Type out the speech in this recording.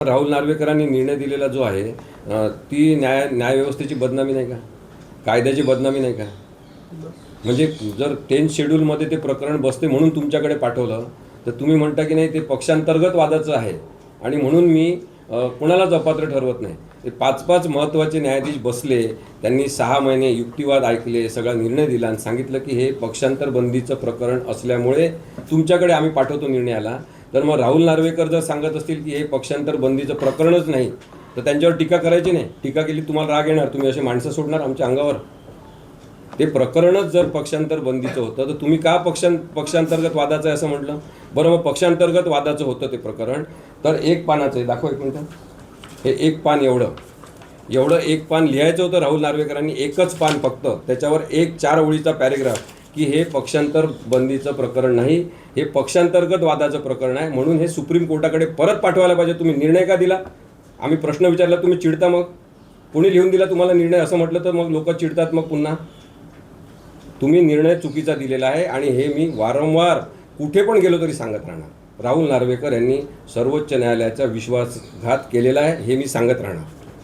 राहुल नार्वेकरांनी निर्णय दिलेला जो आहे ती न्याय न्यायव्यवस्थेची बदनामी नाही का? कायद्याची बदनामी नाही का? म्हणजे जर टेन्थ शेड्यूलमध्ये ते प्रकरण बसते म्हणून तुमच्याकडे पाठवलं तर तुम्ही म्हणता की नाही ते पक्षांतर्गत वादाचं आहे. आणि म्हणून मी कुणालाच अपात्र ठरवत नाही. ते पाच पाच महत्त्वाचे न्यायाधीश बसले त्यांनी सहा महिने युक्तिवाद ऐकले सगळा निर्णय दिला आणि सांगितलं की हे पक्षांतर बंदीचं प्रकरण असल्यामुळे तुमच्याकडे आम्ही पाठवतो निर्णयाला. तर मग राहुल नार्वेकर जर सांगत असतील की हे पक्षांतर बंदीचं प्रकरणच नाही तर त्यांच्यावर टीका करायची नाही. टीका केली तुम्हाला राग येणार. तुम्ही अशी माणसं सोडणार आमच्या अंगावर. ते प्रकरणच जर पक्षांतर बंदीचं होतं तर तुम्ही का पक्षां पक्षांतर्गत वादाचं आहे असं म्हटलं? बरं मग पक्षांतर्गत वादाचं होतं ते प्रकरण. तर एक पानाचं आहे. दाखव एक मिनटं. हे एक पान एवढं. एवढं एक पान लिहायचं होतं राहुल नार्वेकरांनी. एकच पान फक्त. त्याच्यावर एक चार ओळीचा पॅरेग्राफ. की हे पक्षांतर बंदीचं प्रकरण नाही हे पक्षांतर्गत वादाचं प्रकरण आहे म्हणून हे सुप्रीम कोर्टाकडे परत पाठवायला पाहिजे. तुम्ही निर्णय का दिला? आम्ही प्रश्न विचारला तुम्ही चिडता मग? कोणी लिहून दिला तुम्हाला निर्णय असं म्हटलं तर मग लोक चिडतात मग पुन्हा? तुम्ही निर्णय चुकीचा दिलेला आहे आणि हे मी वारंवार कुठे पण गेलो तरी सांगत राहणार. राहुल नार्वेकर यांनी सर्वोच्च न्यायालयाचा विश्वासघात केलेला आहे हे मी सांगत राहणार.